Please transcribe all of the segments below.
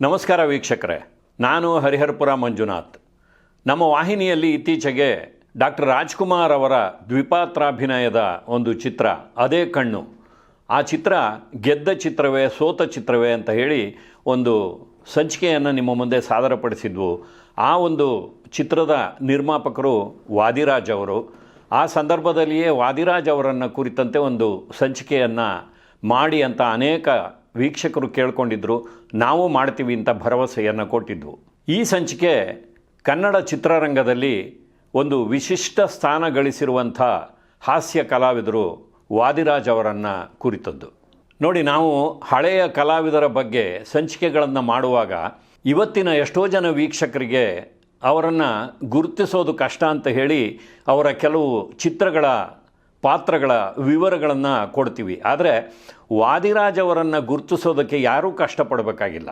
ನಮಸ್ಕಾರ ವೀಕ್ಷಕರೇ, ನಾನು ಹರಿಹರಪುರ ಮಂಜುನಾಥ್. ನಮ್ಮ ವಾಹಿನಿಯಲ್ಲಿ ಇತ್ತೀಚೆಗೆ ಡಾಕ್ಟರ್ ರಾಜ್ಕುಮಾರ್ ಅವರ ದ್ವಿಪಾತ್ರಾಭಿನಯದ ಒಂದು ಚಿತ್ರ, ಅದೇ ಕಣ್ಣು. ಆ ಚಿತ್ರ ಗೆದ್ದ ಚಿತ್ರವೇ, ಸೋತ ಚಿತ್ರವೇ ಅಂತ ಹೇಳಿ ಒಂದು ಸಂಚಿಕೆಯನ್ನು ನಿಮ್ಮ ಮುಂದೆ ಸಾದರಪಡಿಸಿದ್ವು. ಆ ಒಂದು ಚಿತ್ರದ ನಿರ್ಮಾಪಕರು ವಾದಿರಾಜ್ ಅವರು. ಆ ಸಂದರ್ಭದಲ್ಲಿಯೇ ವಾದಿರಾಜ್ ಅವರನ್ನು ಕುರಿತಂತೆ ಒಂದು ಸಂಚಿಕೆಯನ್ನು ಮಾಡಿ ಅಂತ ಅನೇಕ ವೀಕ್ಷಕರು ಕೇಳ್ಕೊಂಡಿದ್ದರು ನಾವು ಮಾಡ್ತೀವಿ ಅಂತ ಭರವಸೆಯನ್ನು ಕೊಟ್ಟಿದ್ವು ಈ ಸಂಚಿಕೆ ಕನ್ನಡ ಚಿತ್ರರಂಗದಲ್ಲಿ ಒಂದು ವಿಶಿಷ್ಟ ಸ್ಥಾನ ಗಳಿಸಿರುವಂಥ ಹಾಸ್ಯ ಕಲಾವಿದರು ವಾದಿರಾಜ್ ಅವರನ್ನು ಕುರಿತದ್ದು. ನೋಡಿ, ನಾವು ಹಳೆಯ ಕಲಾವಿದರ ಬಗ್ಗೆ ಸಂಚಿಕೆಗಳನ್ನು ಮಾಡುವಾಗ ಇವತ್ತಿನ ಎಷ್ಟೋ ಜನ ವೀಕ್ಷಕರಿಗೆ ಅವರನ್ನು ಗುರುತಿಸೋದು ಕಷ್ಟ ಅಂತ ಹೇಳಿ ಅವರ ಕೆಲವು ಚಿತ್ರಗಳ ಪಾತ್ರಗಳ ವಿವರಗಳನ್ನು ಕೊಡ್ತೀವಿ. ಆದರೆ ವಾದಿರಾಜ್ ಅವರನ್ನು ಗುರುತಿಸೋದಕ್ಕೆ ಯಾರೂ ಕಷ್ಟಪಡಬೇಕಾಗಿಲ್ಲ.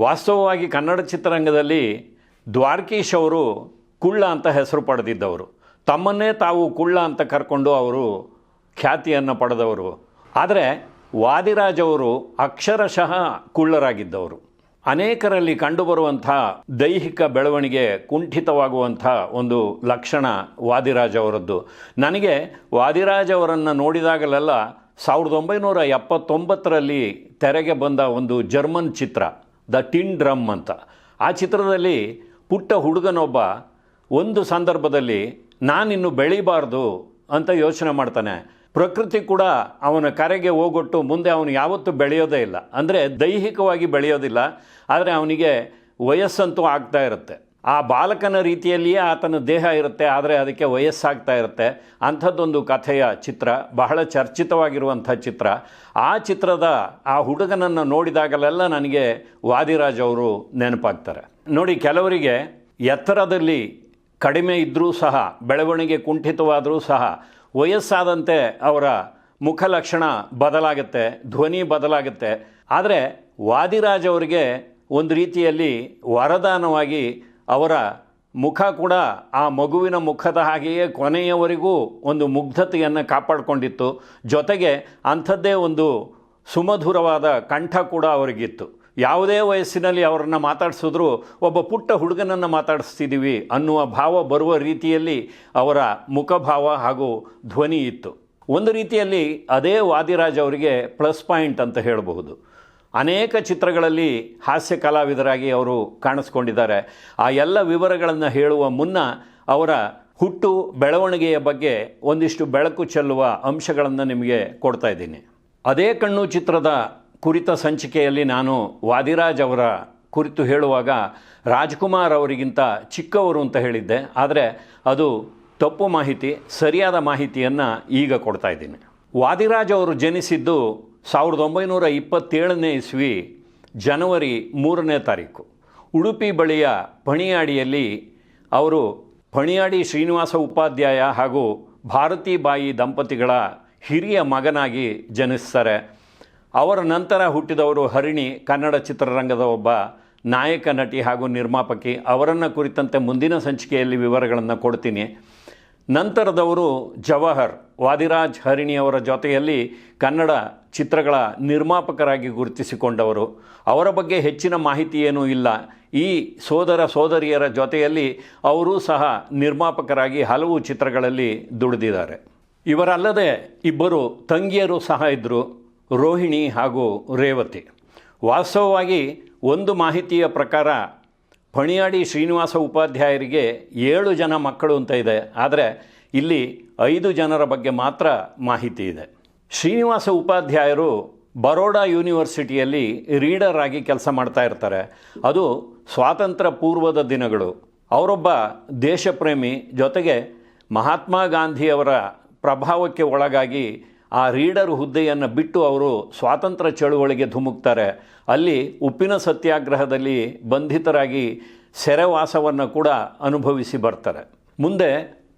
ವಾಸ್ತವವಾಗಿ ಕನ್ನಡ ಚಿತ್ರರಂಗದಲ್ಲಿ ದ್ವಾರಕೀಶ್ ಅವರು ಕುಳ್ಳ ಅಂತ ಹೆಸರು ಪಡೆದಿದ್ದವರು. ತಮ್ಮನ್ನೇ ತಾವು ಕುಳ್ಳ ಅಂತ ಕರ್ಕೊಂಡು ಅವರು ಖ್ಯಾತಿಯನ್ನು ಪಡೆದವರು. ಆದರೆ ವಾದಿರಾಜ್ ಅವರು ಅಕ್ಷರಶಃ ಕುಳ್ಳರಾಗಿದ್ದವರು. ಅನೇಕರಲ್ಲಿ ಕಂಡುಬರುವಂಥ ದೈಹಿಕ ಬೆಳವಣಿಗೆ ಕುಂಠಿತವಾಗುವಂಥ ಒಂದು ಲಕ್ಷಣ ವಾದಿರಾಜ್ ಅವರದ್ದು. ನನಗೆ ವಾದಿರಾಜ್ ಅವರನ್ನು ನೋಡಿದಾಗಲೆಲ್ಲ ಸಾವಿರದ ಒಂಬೈನೂರ ಎಪ್ಪತ್ತೊಂಬತ್ತರಲ್ಲಿ ತೆರೆಗೆ ಬಂದ ಒಂದು ಜರ್ಮನ್ ಚಿತ್ರ, ದ ಟಿನ್ ಡ್ರಮ್ ಅಂತ. ಆ ಚಿತ್ರದಲ್ಲಿ ಪುಟ್ಟ ಹುಡುಗನೊಬ್ಬ, ಒಂದು ಸಂದರ್ಭದಲ್ಲಿ ನಾನಿನ್ನು ಬೆಳಿಬಾರ್ದು ಅಂತ ಯೋಚನೆ ಮಾಡ್ತಾನೆ. ಪ್ರಕೃತಿ ಕೂಡ ಅವನ ಕರೆಗೆ ಹೋಗೊಟ್ಟು ಮುಂದೆ ಅವನು ಯಾವತ್ತೂ ಬೆಳೆಯೋದೇ ಇಲ್ಲ. ಅಂದರೆ ದೈಹಿಕವಾಗಿ ಬೆಳೆಯೋದಿಲ್ಲ. ಆದರೆ ಅವನಿಗೆ ವಯಸ್ಸಂತೂ ಆಗ್ತಾ ಇರುತ್ತೆ. ಆ ಬಾಲಕನ ರೀತಿಯಲ್ಲಿಯೇ ಆತನ ದೇಹ ಇರುತ್ತೆ. ಆದರೆ ಅದಕ್ಕೆ ವಯಸ್ಸಾಗ್ತಾ ಇರುತ್ತೆ. ಅಂಥದ್ದೊಂದು ಕಥೆಯ ಚಿತ್ರ, ಬಹಳ ಚರ್ಚಿತವಾಗಿರುವಂಥ ಚಿತ್ರ. ಆ ಚಿತ್ರದ ಆ ಹುಡುಗನನ್ನು ನೋಡಿದಾಗಲೆಲ್ಲ ನನಗೆ ವಾದಿರಾಜ್ ಅವರು ನೆನಪಾಗ್ತಾರೆ. ನೋಡಿ, ಕೆಲವರಿಗೆ ಎತ್ತರದಲ್ಲಿ ಕಡಿಮೆ ಇದ್ದರೂ ಸಹ, ಬೆಳವಣಿಗೆ ಕುಂಠಿತವಾದರೂ ಸಹ ವಯಸ್ಸಾದಂತೆ ಅವರ ಮುಖಲಕ್ಷಣ ಬದಲಾಗುತ್ತೆ, ಧ್ವನಿ ಬದಲಾಗುತ್ತೆ. ಆದರೆ ವಾದಿರಾಜ್ ಅವರಿಗೆ ಒಂದು ರೀತಿಯಲ್ಲಿ ವರದಾನವಾಗಿ ಅವರ ಮುಖ ಕೂಡ ಆ ಮಗುವಿನ ಮುಖದ ಹಾಗೆಯೇ ಕೊನೆಯವರೆಗೂ ಒಂದು ಮುಗ್ಧತೆಯನ್ನು ಕಾಪಾಡಿಕೊಂಡಿತ್ತು. ಜೊತೆಗೆ ಅಂಥದ್ದೇ ಒಂದು ಸುಮಧುರವಾದ ಕಂಠ ಕೂಡ ಅವರಿಗಿತ್ತು. ಯಾವುದೇ ವಯಸ್ಸಿನಲ್ಲಿ ಅವರನ್ನು ಮಾತಾಡಿಸಿದ್ರು ಒಬ್ಬ ಪುಟ್ಟ ಹುಡುಗನನ್ನು ಮಾತಾಡಿಸ್ತಿದ್ದೀವಿ ಅನ್ನುವ ಭಾವ ಬರುವ ರೀತಿಯಲ್ಲಿ ಅವರ ಮುಖಭಾವ ಹಾಗೂ ಧ್ವನಿ ಇತ್ತು. ಒಂದು ರೀತಿಯಲ್ಲಿ ಅದೇ ವಾದಿರಾಜ್ ಅವರಿಗೆ ಪ್ಲಸ್ ಪಾಯಿಂಟ್ ಅಂತ ಹೇಳಬಹುದು. ಅನೇಕ ಚಿತ್ರಗಳಲ್ಲಿ ಹಾಸ್ಯ ಕಲಾವಿದರಾಗಿ ಅವರು ಕಾಣಿಸ್ಕೊಂಡಿದ್ದಾರೆ. ಆ ಎಲ್ಲ ವಿವರಗಳನ್ನು ಹೇಳುವ ಮುನ್ನ ಅವರ ಹುಟ್ಟು, ಬೆಳವಣಿಗೆಯ ಬಗ್ಗೆ ಒಂದಿಷ್ಟು ಬೆಳಕು ಚೆಲ್ಲುವ ಅಂಶಗಳನ್ನು ನಿಮಗೆ ಕೊಡ್ತಾ ಇದ್ದೀನಿ. ಅದೇ ಕಣ್ಣು ಚಿತ್ರದ ಕುರಿತ ಸಂಚಿಕೆಯಲ್ಲಿ ನಾನು ವಾದಿರಾಜ್ ಅವರ ಕುರಿತು ಹೇಳುವಾಗ ರಾಜ್ಕುಮಾರ್ ಅವರಿಗಿಂತ ಚಿಕ್ಕವರು ಅಂತ ಹೇಳಿದ್ದೆ. ಆದರೆ ಅದು ತಪ್ಪು ಮಾಹಿತಿ, ಸರಿಯಾದ ಮಾಹಿತಿಯನ್ನು ಈಗ ಕೊಡ್ತಾ ಇದ್ದೀನಿ. ವಾದಿರಾಜ್ ಅವರು ಜನಿಸಿದ್ದು ಸಾವಿರದ ಒಂಬೈನೂರ ಇಪ್ಪತ್ತೇಳನೇ ಇಸ್ವಿ ಜನವರಿ ಮೂರನೇ ತಾರೀಕು. ಉಡುಪಿ ಬಳಿಯ ಪಣಿಯಾಡಿಯಲ್ಲಿ ಅವರು ಪಣಿಯಾಡಿ ಶ್ರೀನಿವಾಸ ಉಪಾಧ್ಯಾಯ ಹಾಗೂ ಭಾರತೀಬಾಯಿ ದಂಪತಿಗಳ ಹಿರಿಯ ಮಗನಾಗಿ ಜನಿಸ್ತಾರೆ. ಅವರ ನಂತರ ಹುಟ್ಟಿದವರು ಹರಿಣಿ, ಕನ್ನಡ ಚಿತ್ರರಂಗದ ಒಬ್ಬ ನಾಯಕ, ನಟಿ ಹಾಗೂ ನಿರ್ಮಾಪಕಿ. ಅವರನ್ನು ಕುರಿತಂತೆ ಮುಂದಿನ ಸಂಚಿಕೆಯಲ್ಲಿ ವಿವರಗಳನ್ನು ಕೊಡ್ತೀನಿ. ನಂತರದವರು ಜವಾಹರ್, ವಾದಿರಾಜ್ ಹರಿಣಿಯವರ ಜೊತೆಯಲ್ಲಿ ಕನ್ನಡ ಚಿತ್ರಗಳ ನಿರ್ಮಾಪಕರಾಗಿ ಗುರುತಿಸಿಕೊಂಡವರು. ಅವರ ಬಗ್ಗೆ ಹೆಚ್ಚಿನ ಮಾಹಿತಿ ಏನೂ ಇಲ್ಲ. ಈ ಸೋದರ ಸೋದರಿಯರ ಜೊತೆಯಲ್ಲಿ ಅವರೂ ಸಹ ನಿರ್ಮಾಪಕರಾಗಿ ಹಲವು ಚಿತ್ರಗಳಲ್ಲಿ ದುಡಿದಿದ್ದಾರೆ. ಇವರಲ್ಲದೆ ಇಬ್ಬರು ತಂಗಿಯರು ಸಹ ಇದ್ದರು ರೋಹಿಣಿ ಹಾಗೂ ರೇವತಿ. ವಾಸ್ತವವಾಗಿ ಒಂದು ಮಾಹಿತಿಯ ಪ್ರಕಾರ ಪಣಿಯಾಡಿ ಶ್ರೀನಿವಾಸ ಉಪಾಧ್ಯಾಯರಿಗೆ ಏಳು ಜನ ಮಕ್ಕಳು ಅಂತ ಇದೆ. ಆದರೆ ಇಲ್ಲಿ ಐದು ಜನರ ಬಗ್ಗೆ ಮಾತ್ರ ಮಾಹಿತಿ ಇದೆ. ಶ್ರೀನಿವಾಸ ಉಪಾಧ್ಯಾಯರು ಬರೋಡಾ ಯೂನಿವರ್ಸಿಟಿಯಲ್ಲಿ ರೀಡರ್ ಆಗಿ ಕೆಲಸ ಮಾಡ್ತಾ ಇರ್ತಾರೆ. ಅದು ಸ್ವಾತಂತ್ರ್ಯ ಪೂರ್ವದ ದಿನಗಳು. ಅವರೊಬ್ಬ ದೇಶಪ್ರೇಮಿ ಜೊತೆಗೆ ಮಹಾತ್ಮ ಗಾಂಧಿಯವರ ಪ್ರಭಾವಕ್ಕೆ ಒಳಗಾಗಿ ಆ ರೀಡರ್ ಹುದ್ದೆಯನ್ನು ಬಿಟ್ಟು ಅವರು ಸ್ವಾತಂತ್ರ್ಯ ಚಳುವಳಿಗೆ ಧುಮುಕ್ತಾರೆ. ಅಲ್ಲಿ ಉಪ್ಪಿನ ಸತ್ಯಾಗ್ರಹದಲ್ಲಿ ಬಂಧಿತರಾಗಿ ಸೆರೆವಾಸವನ್ನು ಕೂಡ ಅನುಭವಿಸಿ ಬರ್ತಾರೆ. ಮುಂದೆ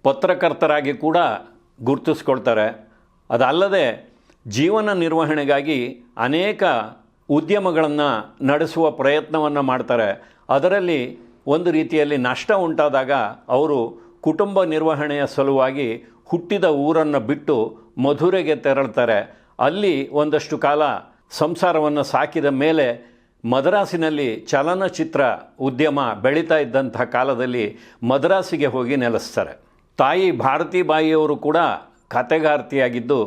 ಪತ್ರಕರ್ತರಾಗಿ ಕೂಡ ಗುರುತಿಸ್ಕೊಳ್ತಾರೆ. ಅದಲ್ಲದೆ ಜೀವನ ನಿರ್ವಹಣೆಗಾಗಿ ಅನೇಕ ಉದ್ಯಮಗಳನ್ನು ನಡೆಸುವ ಪ್ರಯತ್ನವನ್ನು ಮಾಡ್ತಾರೆ. ಅದರಲ್ಲಿ ಒಂದು ರೀತಿಯಲ್ಲಿ ನಷ್ಟ ಉಂಟಾದಾಗ ಅವರು ಕುಟುಂಬ ನಿರ್ವಹಣೆಯ ಸಲುವಾಗಿ ಹುಟ್ಟಿದ ಊರನ್ನು ಬಿಟ್ಟು ಮಧುರೆಗೆ ತೆರಳ್ತಾರೆ. ಅಲ್ಲಿ ಒಂದಷ್ಟು ಕಾಲ ಸಂಸಾರವನ್ನು ಸಾಕಿದ ಮೇಲೆ ಮದ್ರಾಸಿನಲ್ಲಿ ಚಲನಚಿತ್ರ ಉದ್ಯಮ ಬೆಳೀತಾ ಇದ್ದಂಥ ಕಾಲದಲ್ಲಿ ಮದ್ರಾಸಿಗೆ ಹೋಗಿ ನೆಲೆಸ್ತಾರೆ. ತಾಯಿ ಭಾರತೀಬಾಯಿಯವರು ಕೂಡ ಕತೆಗಾರ್ತಿಯಾಗಿದ್ದು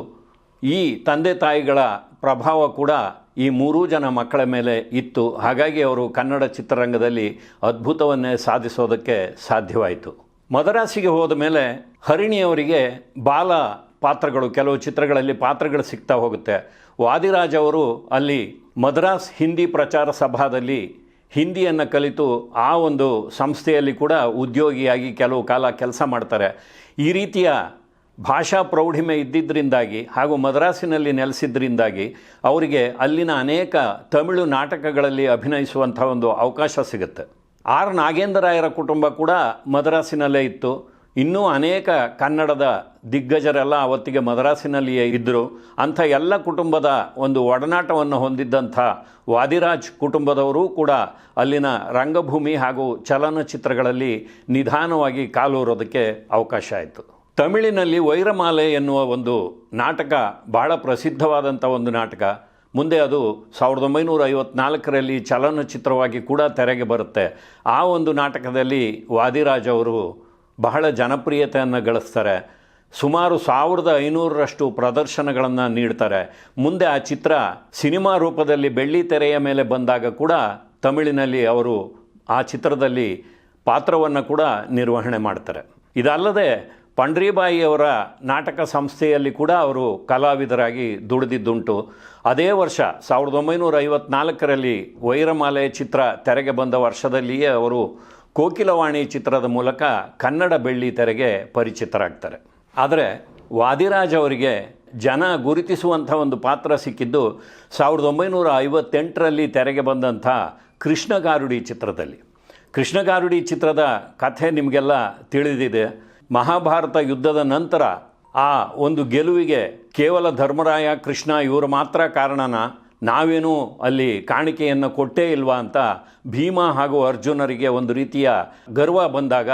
ಈ ತಂದೆ ತಾಯಿಗಳ ಪ್ರಭಾವ ಕೂಡ ಈ ಮೂರೂ ಜನ ಮಕ್ಕಳ ಮೇಲೆ ಇತ್ತು. ಹಾಗಾಗಿ ಅವರು ಕನ್ನಡ ಚಿತ್ರರಂಗದಲ್ಲಿ ಅದ್ಭುತವನ್ನೇ ಸಾಧಿಸೋದಕ್ಕೆ ಸಾಧ್ಯವಾಯಿತು. ಮದರಾಸಿಗೆ ಹೋದ ಮೇಲೆ ಹರಿಣಿಯವರಿಗೆ ಬಾಲ ಪಾತ್ರಗಳು, ಕೆಲವು ಚಿತ್ರಗಳಲ್ಲಿ ಪಾತ್ರಗಳು ಸಿಗ್ತಾ ಹೋಗುತ್ತೆ. ವಾದಿರಾಜ್ ಅವರು ಅಲ್ಲಿ ಮದ್ರಾಸ್ ಹಿಂದಿ ಪ್ರಚಾರ ಸಭಾದಲ್ಲಿ ಹಿಂದಿಯನ್ನು ಕಲಿತು ಆ ಒಂದು ಸಂಸ್ಥೆಯಲ್ಲಿ ಕೂಡ ಉದ್ಯೋಗಿಯಾಗಿ ಕೆಲವು ಕಾಲ ಕೆಲಸ ಮಾಡ್ತಾರೆ. ಈ ರೀತಿಯ ಭಾಷಾ ಪ್ರೌಢಿಮೆ ಇದ್ದಿದ್ದರಿಂದಾಗಿ ಹಾಗೂ ಮದ್ರಾಸಿನಲ್ಲಿ ನೆಲೆಸಿದ್ದರಿಂದಾಗಿ ಅವರಿಗೆ ಅಲ್ಲಿನ ಅನೇಕ ತಮಿಳು ನಾಟಕಗಳಲ್ಲಿ ಅಭಿನಯಿಸುವಂಥ ಒಂದು ಅವಕಾಶ ಸಿಗುತ್ತೆ. ಆರ್ ನಾಗೇಂದ್ರರಾಯರ ಕುಟುಂಬ ಕೂಡ ಮದ್ರಾಸಿನಲ್ಲೇ ಇತ್ತು. ಇನ್ನೂ ಅನೇಕ ಕನ್ನಡದ ದಿಗ್ಗಜರೆಲ್ಲ ಅವತ್ತಿಗೆ ಮದ್ರಾಸಿನಲ್ಲಿಯೇ ಇದ್ದರು ಅಂಥ ಎಲ್ಲ ಕುಟುಂಬದ ಒಂದು ಒಡನಾಟವನ್ನು ಹೊಂದಿದ್ದಂಥ ವಾದಿರಾಜ್ ಕುಟುಂಬದವರೂ ಕೂಡ ಅಲ್ಲಿನ ರಂಗಭೂಮಿ ಹಾಗೂ ಚಲನಚಿತ್ರಗಳಲ್ಲಿ ನಿಧಾನವಾಗಿ ಕಾಲೂರೋದಕ್ಕೆ ಅವಕಾಶ ಆಯಿತು. ತಮಿಳಿನಲ್ಲಿ ವೈರಮಾಲೆ ಎನ್ನುವ ಒಂದು ನಾಟಕ ಬಹಳ ಪ್ರಸಿದ್ಧವಾದಂಥ ಒಂದು ನಾಟಕ. ಮುಂದೆ ಅದು ಸಾವಿರದ ಒಂಬೈನೂರ ಐವತ್ನಾಲ್ಕರಲ್ಲಿ ಚಲನಚಿತ್ರವಾಗಿ ಕೂಡ ತೆರೆಗೆ ಬರುತ್ತೆ. ಆ ಒಂದು ನಾಟಕದಲ್ಲಿ ವಾದಿರಾಜ್ ಅವರು ಬಹಳ ಜನಪ್ರಿಯತೆಯನ್ನು ಗಳಿಸ್ತಾರೆ. ಸುಮಾರು ಸಾವಿರದ ಐನೂರರಷ್ಟು ಪ್ರದರ್ಶನಗಳನ್ನು ನೀಡ್ತಾರೆ. ಮುಂದೆ ಆ ಚಿತ್ರ ಸಿನಿಮಾ ರೂಪದಲ್ಲಿ ಬೆಳ್ಳಿ ತೆರೆಯ ಮೇಲೆ ಬಂದಾಗ ಕೂಡ ತಮಿಳಿನಲ್ಲಿ ಅವರು ಆ ಚಿತ್ರದಲ್ಲಿ ಪಾತ್ರವನ್ನು ಕೂಡ ನಿರ್ವಹಣೆ ಮಾಡ್ತಾರೆ. ಇದಲ್ಲದೆ ಪಂಡ್ರಿಬಾಯಿಯವರ ನಾಟಕ ಸಂಸ್ಥೆಯಲ್ಲಿ ಕೂಡ ಅವರು ಕಲಾವಿದರಾಗಿ ದುಡಿದಿದ್ದುಂಟು. ಅದೇ ವರ್ಷ ಸಾವಿರದ ಒಂಬೈನೂರ ಐವತ್ನಾಲ್ಕರಲ್ಲಿ ವೈರಮಾಲೆ ಚಿತ್ರ ತೆರೆಗೆ ಬಂದ ವರ್ಷದಲ್ಲಿಯೇ ಅವರು ಕೋಕಿಲವಾಣಿ ಚಿತ್ರದ ಮೂಲಕ ಕನ್ನಡ ಬೆಳ್ಳಿ ತೆರೆಗೆ ಪರಿಚಿತರಾಗ್ತಾರೆ. ಆದರೆ ವಾದಿರಾಜ್ ಅವರಿಗೆ ಜನ ಗುರುತಿಸುವಂಥ ಒಂದು ಪಾತ್ರ ಸಿಕ್ಕಿದ್ದು ಸಾವಿರದ ಒಂಬೈನೂರ ಐವತ್ತೆಂಟರಲ್ಲಿ ತೆರೆಗೆ ಬಂದಂಥ ಕೃಷ್ಣಗಾರುಡಿ ಚಿತ್ರದಲ್ಲಿ. ಕೃಷ್ಣಗಾರುಡಿ ಚಿತ್ರದ ಕಥೆ ನಿಮಗೆಲ್ಲ ತಿಳಿದಿದೆ. ಮಹಾಭಾರತ ಯುದ್ಧದ ನಂತರ ಆ ಒಂದು ಗೆಲುವಿಗೆ ಕೇವಲ ಧರ್ಮರಾಯ ಕೃಷ್ಣ ಇವರು ಮಾತ್ರ ಕಾರಣನ. ನಾವೇನೂ ಅಲ್ಲಿ ಕಾಣಿಕೆಯನ್ನು ಕೊಟ್ಟೇ ಇಲ್ವಾ ಅಂತ ಭೀಮ ಹಾಗೂ ಅರ್ಜುನರಿಗೆ ಒಂದು ರೀತಿಯ ಗರ್ವ ಬಂದಾಗ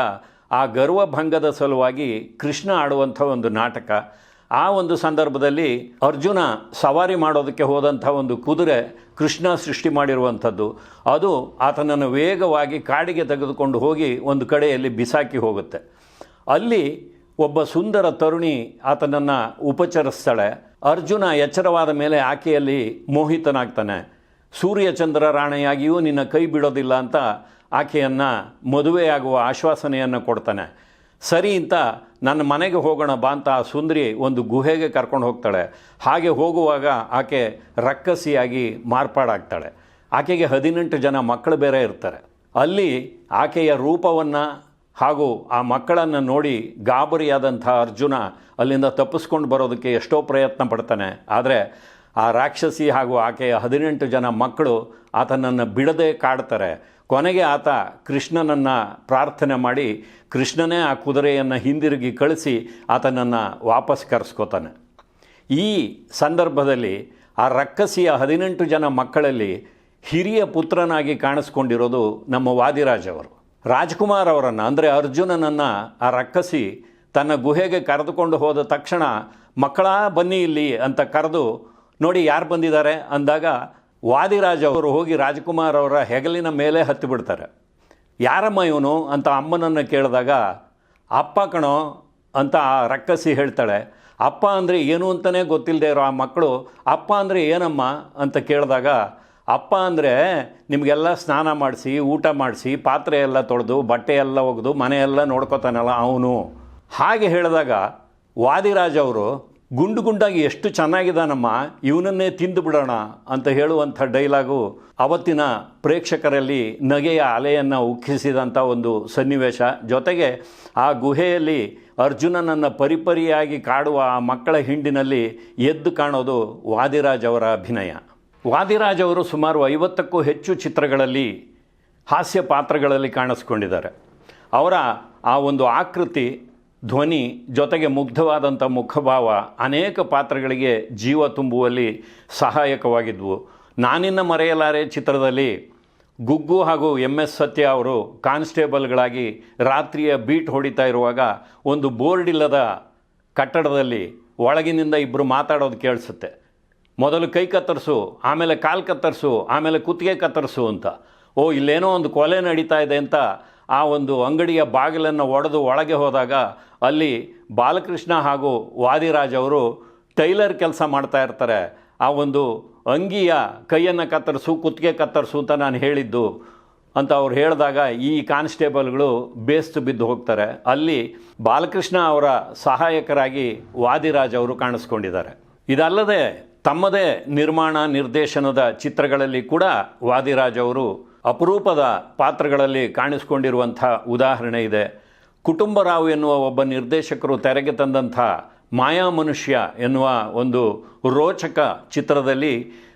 ಆ ಗರ್ವಭಂಗದ ಸಲುವಾಗಿ ಕೃಷ್ಣ ಆಡುವಂಥ ಒಂದು ನಾಟಕ. ಆ ಒಂದು ಸಂದರ್ಭದಲ್ಲಿ ಅರ್ಜುನ ಸವಾರಿ ಮಾಡೋದಕ್ಕೆ ಹೋದಂಥ ಒಂದು ಕುದುರೆ ಕೃಷ್ಣ ಸೃಷ್ಟಿ ಮಾಡಿರುವಂಥದ್ದು. ಅದು ಆತನನ್ನು ವೇಗವಾಗಿ ಕಾಡಿಗೆ ತೆಗೆದುಕೊಂಡು ಹೋಗಿ ಒಂದು ಕಡೆಯಲ್ಲಿ ಬಿಸಾಕಿ ಹೋಗುತ್ತೆ. ಅಲ್ಲಿ ಒಬ್ಬ ಸುಂದರ ತರುಣಿ ಆತನನ್ನು ಉಪಚರಿಸ್ತಾಳೆ. ಅರ್ಜುನ ಎಚ್ಚರವಾದ ಮೇಲೆ ಆಕೆಯಲ್ಲಿ ಮೋಹಿತನಾಗ್ತಾನೆ. ಸೂರ್ಯಚಂದ್ರ ರಾಣೆಯಾಗಿಯೂ ನಿನ್ನ ಕೈ ಬಿಡೋದಿಲ್ಲ ಅಂತ ಆಕೆಯನ್ನು ಮದುವೆಯಾಗುವ ಆಶ್ವಾಸನೆಯನ್ನು ಕೊಡ್ತಾನೆ. ಸರಿ ಅಂತ ನನ್ನ ಮನೆಗೆ ಹೋಗೋಣ ಬಾ ಅಂತ ಆ ಸುಂದರಿ ಒಂದು ಗುಹೆಗೆ ಕರ್ಕೊಂಡು ಹೋಗ್ತಾಳೆ. ಹಾಗೆ ಹೋಗುವಾಗ ಆಕೆ ರಕ್ಕಸಿಯಾಗಿ ಮಾರ್ಪಾಡಾಗ್ತಾಳೆ. ಆಕೆಗೆ ಹದಿನೆಂಟು ಜನ ಮಕ್ಕಳು ಬೇರೆ ಇರ್ತಾರೆ. ಅಲ್ಲಿ ಆಕೆಯ ರೂಪವನ್ನು ಹಾಗೂ ಆ ಮಕ್ಕಳನ್ನು ನೋಡಿ ಗಾಬರಿಯಾದಂಥ ಅರ್ಜುನ ಅಲ್ಲಿಂದ ತಪ್ಪಿಸ್ಕೊಂಡು ಬರೋದಕ್ಕೆ ಎಷ್ಟೋ ಪ್ರಯತ್ನ ಪಡ್ತಾನೆ. ಆದರೆ ಆ ರಾಕ್ಷಸಿ ಹಾಗೂ ಆಕೆಯ ಹದಿನೆಂಟು ಜನ ಮಕ್ಕಳು ಆತನನ್ನು ಬಿಡದೆ ಕಾಡ್ತಾರೆ. ಕೊನೆಗೆ ಆತ ಕೃಷ್ಣನನ್ನು ಪ್ರಾರ್ಥನೆ ಮಾಡಿ ಕೃಷ್ಣನೇ ಆ ಕುದುರೆಯನ್ನು ಹಿಂದಿರುಗಿ ಕಳಿಸಿ ಆತನನ್ನು ವಾಪಸ್ ಕರೆಸ್ಕೋತಾನೆ. ಈ ಸಂದರ್ಭದಲ್ಲಿ ಆ ರಕ್ಕಸಿಯ ಹದಿನೆಂಟು ಜನ ಮಕ್ಕಳಲ್ಲಿ ಹಿರಿಯ ಪುತ್ರನಾಗಿ ಕಾಣಿಸ್ಕೊಂಡಿರೋದು ನಮ್ಮ ವಾದಿರಾಜ್ ಅವರು. ರಾಜ್ಕುಮಾರ್ ಅವರನ್ನು, ಅಂದರೆ ಅರ್ಜುನನನ್ನು ಆ ರಕ್ಕಸಿ ತನ್ನ ಗುಹೆಗೆ ಕರೆದುಕೊಂಡು ಹೋದ ತಕ್ಷಣ, ಮಕ್ಕಳ ಬನ್ನಿ ಇಲ್ಲಿ ಅಂತ ಕರೆದು, ನೋಡಿ ಯಾರು ಬಂದಿದ್ದಾರೆ ಅಂದಾಗ ವಾದಿರಾಜ ಅವರು ಹೋಗಿ ರಾಜ್ಕುಮಾರ್ ಅವರ ಹೆಗಲಿನ ಮೇಲೆ ಹತ್ತಿ ಬಿಡ್ತಾರೆ ಯಾರಮ್ಮ ಇವನು ಅಂತ ಅಮ್ಮನನ್ನು ಕೇಳಿದಾಗ, ಅಪ್ಪ ಕಣೋ ಅಂತ ಆ ರಕ್ಕಸಿ ಹೇಳ್ತಾಳೆ, ಅಪ್ಪ ಅಂದರೆ ಏನು ಅಂತಲೇ ಗೊತ್ತಿಲ್ಲದೆ ಇರೋ ಆ ಮಕ್ಕಳು, ಅಪ್ಪ ಅಂದರೆ ಏನಮ್ಮ ಅಂತ ಕೇಳಿದಾಗ ಅಪ್ಪ ಅಂದರೆ ನಿಮಗೆಲ್ಲ ಸ್ನಾನ ಮಾಡಿಸಿ, ಊಟ ಮಾಡಿಸಿ, ಪಾತ್ರೆ ಎಲ್ಲ ತೊಳೆದು, ಬಟ್ಟೆ ಎಲ್ಲ ಒಗೆದು ಮನೆಯೆಲ್ಲ ನೋಡ್ಕೋತಾನಲ್ಲ ಅವನು. ಹಾಗೆ ಹೇಳಿದಾಗ ವಾದಿರಾಜ್ ಅವರು, ಗುಂಡು ಗುಂಡಾಗಿ ಎಷ್ಟು ಚೆನ್ನಾಗಿದ್ದಾನಮ್ಮ, ಇವನನ್ನೇ ತಿಂದು ಬಿಡೋಣ ಅಂತ ಹೇಳುವಂಥ ಡೈಲಾಗು ಅವತ್ತಿನ ಪ್ರೇಕ್ಷಕರಲ್ಲಿ ನಗೆಯ ಅಲೆಯನ್ನು ಉಕ್ಕಿಸಿದಂಥ ಒಂದು ಸನ್ನಿವೇಶ. ಜೊತೆಗೆ ಆ ಗುಹೆಯಲ್ಲಿ ಅರ್ಜುನನನ್ನು ಪರಿಪರಿಯಾಗಿ ಕಾಡುವ ಆ ಮಕ್ಕಳ ಹಿಂಡಿನಲ್ಲಿ ಎದ್ದು ಕಾಣೋದು ವಾದಿರಾಜ್ ಅವರ ಅಭಿನಯ. ವಾದಿರಾಜ್ ಅವರು ಸುಮಾರು ಐವತ್ತಕ್ಕೂ ಹೆಚ್ಚು ಚಿತ್ರಗಳಲ್ಲಿ ಹಾಸ್ಯ ಪಾತ್ರಗಳಲ್ಲಿ ಕಾಣಿಸ್ಕೊಂಡಿದ್ದಾರೆ. ಅವರ ಆ ಒಂದು ಆಕೃತಿ, ಧ್ವನಿ ಜೊತೆಗೆ ಮುಗ್ಧವಾದಂಥ ಮುಖಭಾವ ಅನೇಕ ಪಾತ್ರಗಳಿಗೆ ಜೀವ ತುಂಬುವಲ್ಲಿ ಸಹಾಯಕವಾಗಿದ್ವು. ನಾನಿನ್ನ ಮರೆಯಲಾರೆ ಚಿತ್ರದಲ್ಲಿ ಗುಗ್ಗು ಹಾಗೂ ಎಂ ಎಸ್ ಸತ್ಯ ಅವರು ಕಾನ್ಸ್ಟೇಬಲ್ಗಳಾಗಿ ರಾತ್ರಿಯ ಬೀಟ್ ಹೊಡಿತಾ ಇರುವಾಗ ಒಂದು ಬೋರ್ಡ್ ಇಲ್ಲದ ಕಟ್ಟಡದಲ್ಲಿ ಒಳಗಿನಿಂದ ಇಬ್ಬರು ಮಾತಾಡೋದು ಕೇಳಿಸುತ್ತೆ. ಮೊದಲು ಕೈ ಕತ್ತರಿಸು, ಆಮೇಲೆ ಕಾಲು ಕತ್ತರಿಸು, ಆಮೇಲೆ ಕುತ್ತಿಗೆ ಕತ್ತರಿಸು ಅಂತ. ಓ, ಇಲ್ಲೇನೋ ಒಂದು ಕೊಲೆ ನಡೀತಾ ಇದೆ ಅಂತ ಆ ಒಂದು ಅಂಗಡಿಯ ಬಾಗಿಲನ್ನು ಒಡೆದು ಒಳಗೆ ಹೋದಾಗ ಅಲ್ಲಿ ಬಾಲಕೃಷ್ಣ ಹಾಗೂ ವಾದಿರಾಜ್ ಅವರು ಟೈಲರ್ ಕೆಲಸ ಮಾಡ್ತಾ ಇರ್ತಾರೆ. ಆ ಒಂದು ಅಂಗಿಯ ಕೈಯನ್ನು ಕತ್ತರಿಸು, ಕುತ್ತಿಗೆ ಕತ್ತರಿಸು ಅಂತ ನಾನು ಹೇಳಿದ್ದು ಅಂತ ಅವ್ರು ಹೇಳಿದಾಗ ಈ ಕಾನ್ಸ್ಟೇಬಲ್ಗಳು ಬೇಸ್ತು ಬಿದ್ದು ಹೋಗ್ತಾರೆ. ಅಲ್ಲಿ ಬಾಲಕೃಷ್ಣ ಅವರ ಸಹಾಯಕರಾಗಿ ವಾದಿರಾಜ್ ಅವರು ಕಾಣಿಸ್ಕೊಂಡಿದ್ದಾರೆ. ಇದಲ್ಲದೆ ತಮ್ಮದೇ ನಿರ್ಮಾಣ ನಿರ್ದೇಶನದ ಚಿತ್ರಗಳಲ್ಲಿ ಕೂಡ ವಾದಿರಾಜ್ ಅವರು ಅಪರೂಪದ ಪಾತ್ರಗಳಲ್ಲಿ ಕಾಣಿಸಿಕೊಂಡಿರುವಂಥ ಉದಾಹರಣೆ ಇದೆ. ಕುಟುಂಬರಾವ್ ಎನ್ನುವ ಒಬ್ಬ ನಿರ್ದೇಶಕರು ತೆರೆಗೆ ತಂದಂಥ ಮಾಯಾ ಮನುಷ್ಯ ಎನ್ನುವ ಒಂದು ರೋಚಕ ಚಿತ್ರದಲ್ಲಿ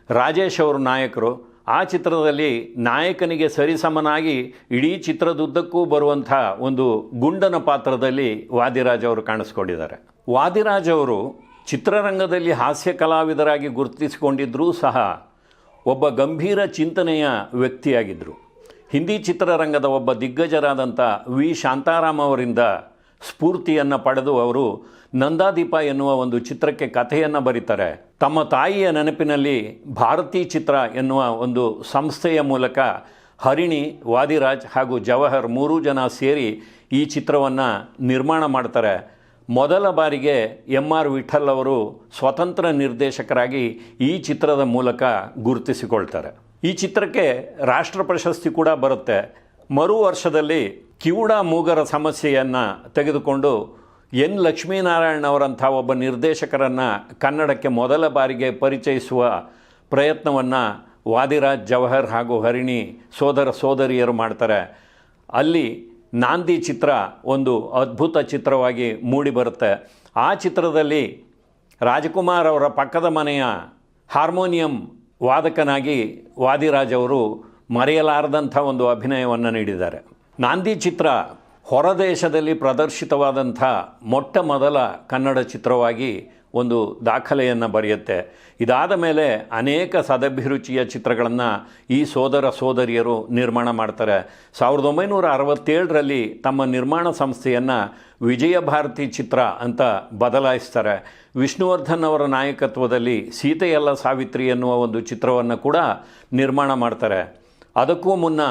ರಾಜೇಶ್ ಅವರು ನಾಯಕರು. ಆ ಚಿತ್ರದಲ್ಲಿ ನಾಯಕನಿಗೆ ಸರಿಸಮನಾಗಿ ಇಡೀ ಚಿತ್ರದುದ್ದಕ್ಕೂ ಬರುವಂಥ ಒಂದು ಗುಂಡನ ಪಾತ್ರದಲ್ಲಿ ವಾದಿರಾಜ್ ಅವರು ಕಾಣಿಸ್ಕೊಂಡಿದ್ದಾರೆ. ವಾದಿರಾಜ್ ಅವರು ಚಿತ್ರರಂಗದಲ್ಲಿ ಹಾಸ್ಯ ಕಲಾವಿದರಾಗಿ ಗುರುತಿಸಿಕೊಂಡಿದ್ದರೂ ಸಹ ಒಬ್ಬ ಗಂಭೀರ ಚಿಂತನೆಯ ವ್ಯಕ್ತಿಯಾಗಿದ್ದರು ಹಿಂದಿ ಚಿತ್ರರಂಗದ ಒಬ್ಬ ದಿಗ್ಗಜರಾದಂಥ ವಿ. ಶಾಂತಾರಾಮ್ ಅವರಿಂದ ಸ್ಫೂರ್ತಿಯನ್ನು ಪಡೆದು ಅವರು ನಂದಾದೀಪ ಎನ್ನುವ ಒಂದು ಚಿತ್ರಕ್ಕೆ ಕಥೆಯನ್ನು ಬರೀತಾರೆ. ತಮ್ಮ ತಾಯಿಯ ನೆನಪಿನಲ್ಲಿ ಭಾರತೀ ಚಿತ್ರ ಎನ್ನುವ ಒಂದು ಸಂಸ್ಥೆಯ ಮೂಲಕ ಹರಿಣಿ, ವಾದಿರಾಜ್ ಹಾಗೂ ಜವಹರ್ ಮೂರೂ ಜನ ಸೇರಿ ಈ ಚಿತ್ರವನ್ನು ನಿರ್ಮಾಣ ಮಾಡ್ತಾರೆ. ಮೊದಲ ಬಾರಿಗೆ ಎಂ ಆರ್ ವಿಠಲ್ ಅವರು ಸ್ವತಂತ್ರ ನಿರ್ದೇಶಕರಾಗಿ ಈ ಚಿತ್ರದ ಮೂಲಕ ಗುರುತಿಸಿಕೊಳ್ತಾರೆ. ಈ ಚಿತ್ರಕ್ಕೆ ರಾಷ್ಟ್ರ ಪ್ರಶಸ್ತಿ ಕೂಡ ಬರುತ್ತೆ. ಮರು ವರ್ಷದಲ್ಲಿ ಕಿವುಡ ಮೂಗರ ಸಮಸ್ಯೆಯನ್ನು ತೆಗೆದುಕೊಂಡು ಎನ್ ಲಕ್ಷ್ಮೀನಾರಾಯಣ್ ಅವರಂಥ ಒಬ್ಬ ನಿರ್ದೇಶಕರನ್ನು ಕನ್ನಡಕ್ಕೆ ಮೊದಲ ಬಾರಿಗೆ ಪರಿಚಯಿಸುವ ಪ್ರಯತ್ನವನ್ನು ವಾದಿರಾಜ್ ಜವಹರ್ ಹಾಗೂ ಹರಿಣಿ ಸೋದರ ಸೋದರಿಯರು ಮಾಡ್ತಾರೆ. ಅಲ್ಲಿ ನಾಂದಿ ಚಿತ್ರ ಒಂದು ಅದ್ಭುತ ಚಿತ್ರವಾಗಿ ಮೂಡಿಬರುತ್ತೆ ಆ ಚಿತ್ರದಲ್ಲಿ ರಾಜಕುಮಾರ್ ಅವರ ಪಕ್ಕದ ಮನೆಯ ಹಾರ್ಮೋನಿಯಂ ವಾದಕನಾಗಿ ವಾದಿರಾಜ್ ಅವರು ಮರೆಯಲಾರದಂಥ ಒಂದು ಅಭಿನಯವನ್ನು ನೀಡಿದ್ದಾರೆ. ನಾಂದಿ ಚಿತ್ರ ಹೊರದೇಶದಲ್ಲಿ ಪ್ರದರ್ಶಿತವಾದಂಥ ಮೊಟ್ಟ ಮೊದಲ ಕನ್ನಡ ಚಿತ್ರವಾಗಿ ಒಂದು ದಾಖಲೆಯನ್ನು ಬರೆಯುತ್ತೆ. ಇದಾದ ಮೇಲೆ ಅನೇಕ ಸದಭಿರುಚಿಯ ಚಿತ್ರಗಳನ್ನು ಈ ಸೋದರ ಸೋದರಿಯರು ನಿರ್ಮಾಣ ಮಾಡ್ತಾರೆ. ಸಾವಿರದ ಒಂಬೈನೂರ ಅರವತ್ತೇಳರಲ್ಲಿ ತಮ್ಮ ನಿರ್ಮಾಣ ಸಂಸ್ಥೆಯನ್ನು ವಿಜಯ ಭಾರತಿ ಚಿತ್ರ ಅಂತ ಬದಲಾಯಿಸ್ತಾರೆ. ವಿಷ್ಣುವರ್ಧನ್ ಅವರ ನಾಯಕತ್ವದಲ್ಲಿ ಸೀತೆಯಲ್ಲ ಸಾವಿತ್ರಿ ಎನ್ನುವ ಒಂದು ಚಿತ್ರವನ್ನು ಕೂಡ ನಿರ್ಮಾಣ ಮಾಡ್ತಾರೆ. ಅದಕ್ಕೂ ಮುನ್ನ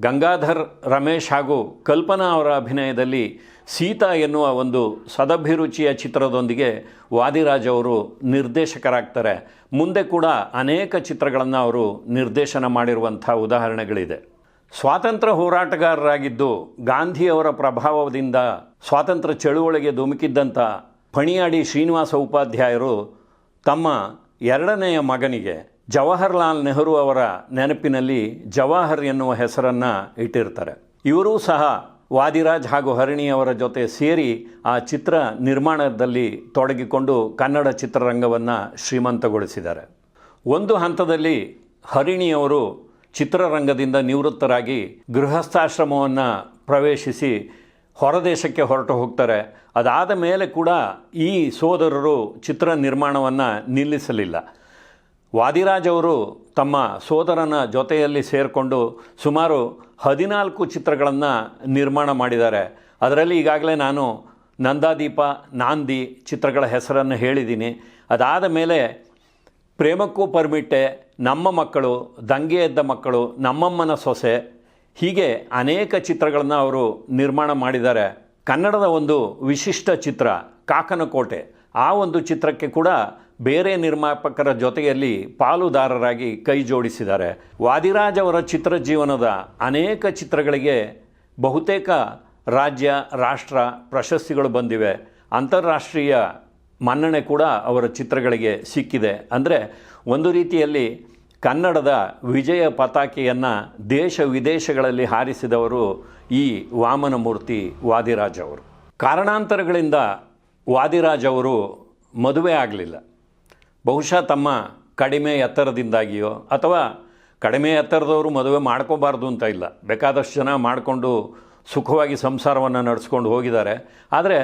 ಗಂಗಾಧರ್ ರಮೇಶ್ ಹಾಗೂ ಕಲ್ಪನಾ ಅವರ ಅಭಿನಯದಲ್ಲಿ ಸೀತಾ ಎನ್ನುವ ಒಂದು ಸದಭಿರುಚಿಯ ಚಿತ್ರದೊಂದಿಗೆ ವಾದಿರಾಜ್ ಅವರು ನಿರ್ದೇಶಕರಾಗ್ತಾರೆ. ಮುಂದೆ ಕೂಡ ಅನೇಕ ಚಿತ್ರಗಳನ್ನು ಅವರು ನಿರ್ದೇಶನ ಮಾಡಿರುವಂಥ ಉದಾಹರಣೆಗಳಿದೆ. ಸ್ವಾತಂತ್ರ್ಯ ಹೋರಾಟಗಾರರಾಗಿದ್ದು ಗಾಂಧಿಯವರ ಪ್ರಭಾವದಿಂದ ಸ್ವಾತಂತ್ರ್ಯ ಚಳುವಳಿಗೆ ಧುಮುಕಿದ್ದಂಥ ಪಣಿಯಾಡಿ ಶ್ರೀನಿವಾಸ ಉಪಾಧ್ಯಾಯರು ತಮ್ಮ ಎರಡನೆಯ ಮಗನಿಗೆ ಜವಾಹರ್ಲಾಲ್ ನೆಹರು ಅವರ ನೆನಪಿನಲ್ಲಿ ಜವಾಹರ್ ಎನ್ನುವ ಹೆಸರನ್ನು ಇಟ್ಟಿರ್ತಾರೆ. ಇವರೂ ಸಹ ವಾದಿರಾಜ್ ಹಾಗೂ ಹರಿಣಿಯವರ ಜೊತೆ ಸೇರಿ ಆ ಚಿತ್ರ ನಿರ್ಮಾಣದಲ್ಲಿ ತೊಡಗಿಕೊಂಡು ಕನ್ನಡ ಚಿತ್ರರಂಗವನ್ನು ಶ್ರೀಮಂತಗೊಳಿಸಿದ್ದಾರೆ. ಒಂದು ಹಂತದಲ್ಲಿ ಹರಿಣಿಯವರು ಚಿತ್ರರಂಗದಿಂದ ನಿವೃತ್ತರಾಗಿ ಗೃಹಸ್ಥಾಶ್ರಮವನ್ನು ಪ್ರವೇಶಿಸಿ ಹೊರದೇಶಕ್ಕೆ ಹೊರಟು ಹೋಗ್ತಾರೆ. ಅದಾದ ಮೇಲೆ ಕೂಡ ಈ ಸೋದರರು ಚಿತ್ರ ನಿರ್ಮಾಣವನ್ನು ನಿಲ್ಲಿಸಲಿಲ್ಲ. ವಾದಿರಾಜ್ ಅವರು ತಮ್ಮ ಸೋದರನ ಜೊತೆಯಲ್ಲಿ ಸೇರಿಕೊಂಡು ಸುಮಾರು ಹದಿನಾಲ್ಕು ಚಿತ್ರಗಳನ್ನು ನಿರ್ಮಾಣ ಮಾಡಿದ್ದಾರೆ. ಅದರಲ್ಲಿ ಈಗಾಗಲೇ ನಾನು ನಂದಾದೀಪ, ನಾಂದಿ ಚಿತ್ರಗಳ ಹೆಸರನ್ನು ಹೇಳಿದ್ದೀನಿ. ಅದಾದ ಮೇಲೆ ಪ್ರೇಮಕ್ಕೂ ಪರ್ಮಿಟ್ಟೆ, ನಮ್ಮ ಮಕ್ಕಳು, ದಂಗೆ ಎದ್ದ ಮಕ್ಕಳು, ನಮ್ಮಮ್ಮನ ಸೊಸೆ, ಹೀಗೆ ಅನೇಕ ಚಿತ್ರಗಳನ್ನು ಅವರು ನಿರ್ಮಾಣ ಮಾಡಿದ್ದಾರೆ. ಕನ್ನಡದ ಒಂದು ವಿಶಿಷ್ಟ ಚಿತ್ರ, ಕಾಕನಕೋಟೆ. ಆ ಒಂದು ಚಿತ್ರಕ್ಕೆ ಕೂಡ ಬೇರೆ ನಿರ್ಮಾಪಕರ ಜೊತೆಯಲ್ಲಿ ಪಾಲುದಾರರಾಗಿ ಕೈ ಜೋಡಿಸಿದ್ದಾರೆ. ವಾದಿರಾಜ್ ಅವರ ಚಿತ್ರ ಜೀವನದ ಅನೇಕ ಚಿತ್ರಗಳಿಗೆ ಬಹುತೇಕ ರಾಜ್ಯ, ರಾಷ್ಟ್ರ ಪ್ರಶಸ್ತಿಗಳು ಬಂದಿವೆ. ಅಂತಾರಾಷ್ಟ್ರೀಯ ಮನ್ನಣೆ ಕೂಡ ಅವರ ಚಿತ್ರಗಳಿಗೆ ಸಿಕ್ಕಿದೆ. ಅಂದರೆ ಒಂದು ರೀತಿಯಲ್ಲಿ ಕನ್ನಡದ ವಿಜಯ ಪತಾಕೆಯನ್ನು ದೇಶ ವಿದೇಶಗಳಲ್ಲಿ ಹಾರಿಸಿದವರು ಈ ವಾಮನಮೂರ್ತಿ ವಾದಿರಾಜ್ ಅವರು. ಕಾರಣಾಂತರಗಳಿಂದ ವಾದಿರಾಜ್ ಅವರು ಮದುವೆ ಆಗಲಿಲ್ಲ. ಬಹುಶಃ ತಮ್ಮ ಕಡಿಮೆ ಎತ್ತರದಿಂದಾಗಿಯೋ ಅಥವಾ ಕಡಿಮೆ ಎತ್ತರದವರು ಮದುವೆ ಮಾಡ್ಕೋಬಾರ್ದು ಅಂತ ಇಲ್ಲ. ಬೇಕಾದಷ್ಟು ಜನ ಮಾಡಿಕೊಂಡು ಸುಖವಾಗಿ ಸಂಸಾರವನ್ನು ನಡೆಸ್ಕೊಂಡು ಹೋಗಿದ್ದಾರೆ. ಆದರೆ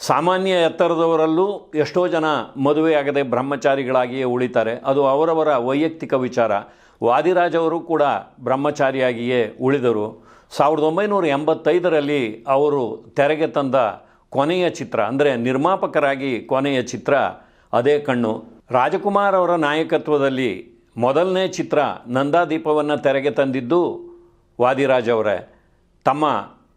ಸಾಮಾನ್ಯ ಎತ್ತರದವರಲ್ಲೂ ಎಷ್ಟೋ ಜನ ಮದುವೆಯಾಗದೆ ಬ್ರಹ್ಮಚಾರಿಗಳಾಗಿಯೇ ಉಳಿತಾರೆ. ಅದು ಅವರವರ ವೈಯಕ್ತಿಕ ವಿಚಾರ. ವಾದಿರಾಜವರು ಕೂಡ ಬ್ರಹ್ಮಚಾರಿಯಾಗಿಯೇ ಉಳಿದರು. ಸಾವಿರದ ಒಂಬೈನೂರ ಎಂಬತ್ತೈದರಲ್ಲಿ ಅವರು ತೆರೆಗೆ ತಂದ ಕೊನೆಯ ಚಿತ್ರ, ಅಂದರೆ ನಿರ್ಮಾಪಕರಾಗಿ ಕೊನೆಯ ಚಿತ್ರ ಅದೇ ಕಣ್ಣು. ರಾಜಕುಮಾರ್ ಅವರ ನಾಯಕತ್ವದಲ್ಲಿ ಮೊದಲನೇ ಚಿತ್ರ ನಂದಾದೀಪವನ್ನು ತೆರೆಗೆ ತಂದಿದ್ದು ವಾದಿರಾಜ್ ಅವರೇ. ತಮ್ಮ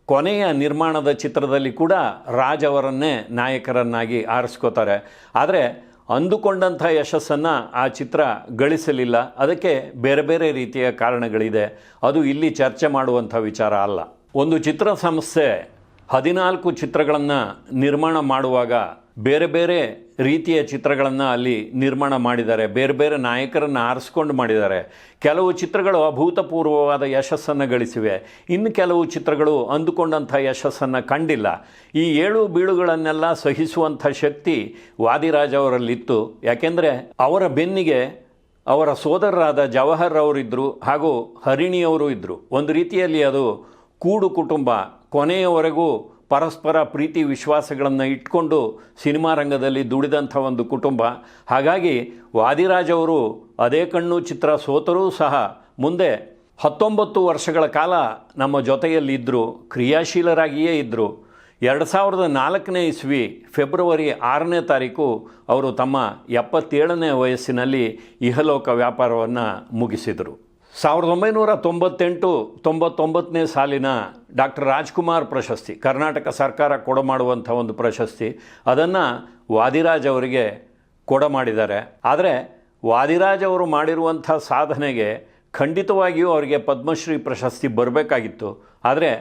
ಕೊನೆಯ ನಿರ್ಮಾಣದ ಚಿತ್ರದಲ್ಲಿ ಕೂಡ ರಾಜ್ ಅವರನ್ನೇ ನಾಯಕರನ್ನಾಗಿ ಆರಿಸ್ಕೋತಾರೆ. ಆದರೆ ಅಂದುಕೊಂಡಂಥ ಯಶಸ್ಸನ್ನು ಆ ಚಿತ್ರ ಗಳಿಸಲಿಲ್ಲ. ಅದಕ್ಕೆ ಬೇರೆ ಬೇರೆ ರೀತಿಯ ಕಾರಣಗಳಿದೆ. ಅದು ಇಲ್ಲಿ ಚರ್ಚೆ ಮಾಡುವಂಥ ವಿಚಾರ ಅಲ್ಲ. ಒಂದು ಚಿತ್ರ ಸಂಸ್ಥೆ ಹದಿನಾಲ್ಕು ಚಿತ್ರಗಳನ್ನು ನಿರ್ಮಾಣ ಮಾಡುವಾಗ ಬೇರೆ ಬೇರೆ ರೀತಿಯ ಚಿತ್ರಗಳನ್ನು ಅಲ್ಲಿ ನಿರ್ಮಾಣ ಮಾಡಿದ್ದಾರೆ. ಬೇರೆ ಬೇರೆ ನಾಯಕರನ್ನು ಆರಿಸ್ಕೊಂಡು ಮಾಡಿದ್ದಾರೆ. ಕೆಲವು ಚಿತ್ರಗಳು ಅಭೂತಪೂರ್ವವಾದ ಯಶಸ್ಸನ್ನು ಗಳಿಸಿವೆ. ಇನ್ನು ಕೆಲವು ಚಿತ್ರಗಳು ಅಂದುಕೊಂಡಂಥ ಯಶಸ್ಸನ್ನು ಕಂಡಿಲ್ಲ. ಈ ಏಳು ಬೀಳುಗಳನ್ನೆಲ್ಲ ಸಹಿಸುವಂಥ ಶಕ್ತಿ ವಾದಿರಾಜ್ ಅವರಲ್ಲಿತ್ತು. ಯಾಕೆಂದರೆ ಅವರ ಬೆನ್ನಿಗೆ ಅವರ ಸೋದರರಾದ ಜವಾಹರ್ ಅವರಿದ್ದರು ಹಾಗೂ ಹರಿಣಿಯವರು ಇದ್ದರು ಒಂದು ರೀತಿಯಲ್ಲಿ ಅದು ಕೂಡು ಕುಟುಂಬ. ಕೊನೆಯವರೆಗೂ ಪರಸ್ಪರ ಪ್ರೀತಿ ವಿಶ್ವಾಸಗಳನ್ನು ಇಟ್ಕೊಂಡು ಸಿನಿಮಾ ರಂಗದಲ್ಲಿ ದುಡಿದಂಥ ಒಂದು ಕುಟುಂಬ. ಹಾಗಾಗಿ ವಾದಿರಾಜ್ ಅವರು, ಅದೇ ಕಣ್ಣು ಚಿತ್ರ ಸೋತರೂ ಸಹ ಮುಂದೆ ಹತ್ತೊಂಬತ್ತು ವರ್ಷಗಳ ಕಾಲ ನಮ್ಮ ಜೊತೆಯಲ್ಲಿದ್ದರು ಕ್ರಿಯಾಶೀಲರಾಗಿಯೇ ಇದ್ದರು ಎರಡು ಸಾವಿರದ ನಾಲ್ಕನೇ ಇಸ್ವಿ ಫೆಬ್ರವರಿ ಆರನೇ ತಾರೀಕು ಅವರು ತಮ್ಮ ಎಪ್ಪತ್ತೇಳನೇ ವಯಸ್ಸಿನಲ್ಲಿ ಇಹಲೋಕ ವ್ಯಾಪಾರವನ್ನು ಮುಗಿಸಿದರು. ಸಾವಿರದ ಒಂಬೈನೂರ ತೊಂಬತ್ತೆಂಟು, ತೊಂಬತ್ತೊಂಬತ್ತನೇ ಸಾಲಿನ ಡಾಕ್ಟರ್ ರಾಜ್ಕುಮಾರ್ ಪ್ರಶಸ್ತಿ, ಕರ್ನಾಟಕ ಸರ್ಕಾರ ಕೊಡಮಾಡುವಂಥ ಒಂದು ಪ್ರಶಸ್ತಿ, ಅದನ್ನು ವಾದಿರಾಜ್ ಅವರಿಗೆ ಕೊಡಮಾಡಿದ್ದಾರೆ ಆದರೆ ವಾದಿರಾಜ್ ಅವರು ಮಾಡಿರುವಂಥ ಸಾಧನೆಗೆ ಖಂಡಿತವಾಗಿಯೂ ಅವರಿಗೆ ಪದ್ಮಶ್ರೀ ಪ್ರಶಸ್ತಿ ಬರಬೇಕಾಗಿತ್ತು. ಆದರೆ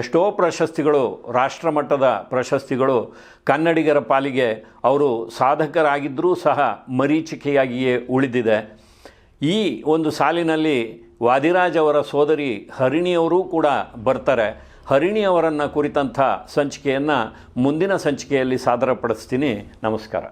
ಎಷ್ಟೋ ಪ್ರಶಸ್ತಿಗಳು, ರಾಷ್ಟ್ರಮಟ್ಟದ ಪ್ರಶಸ್ತಿಗಳು ಕನ್ನಡಿಗರ ಪಾಲಿಗೆ ಅವರು ಸಾಧಕರಾಗಿದ್ದರೂ ಸಹ ಮರೀಚಿಕೆಯಾಗಿಯೇ ಉಳಿದಿದೆ. ಈ ಒಂದು ಸಾಲಿನಲ್ಲಿ ವಾದಿರಾಜ್ ಅವರ ಸೋದರಿ ಹರಿಣಿಯವರೂ ಕೂಡ ಬರ್ತಾರೆ. ಹರಿಣಿಯವರನ್ನು ಕುರಿತಂಥ ಸಂಚಿಕೆಯನ್ನು ಮುಂದಿನ ಸಂಚಿಕೆಯಲ್ಲಿ ಸಾದರಪಡಿಸ್ತೀನಿ. ನಮಸ್ಕಾರ.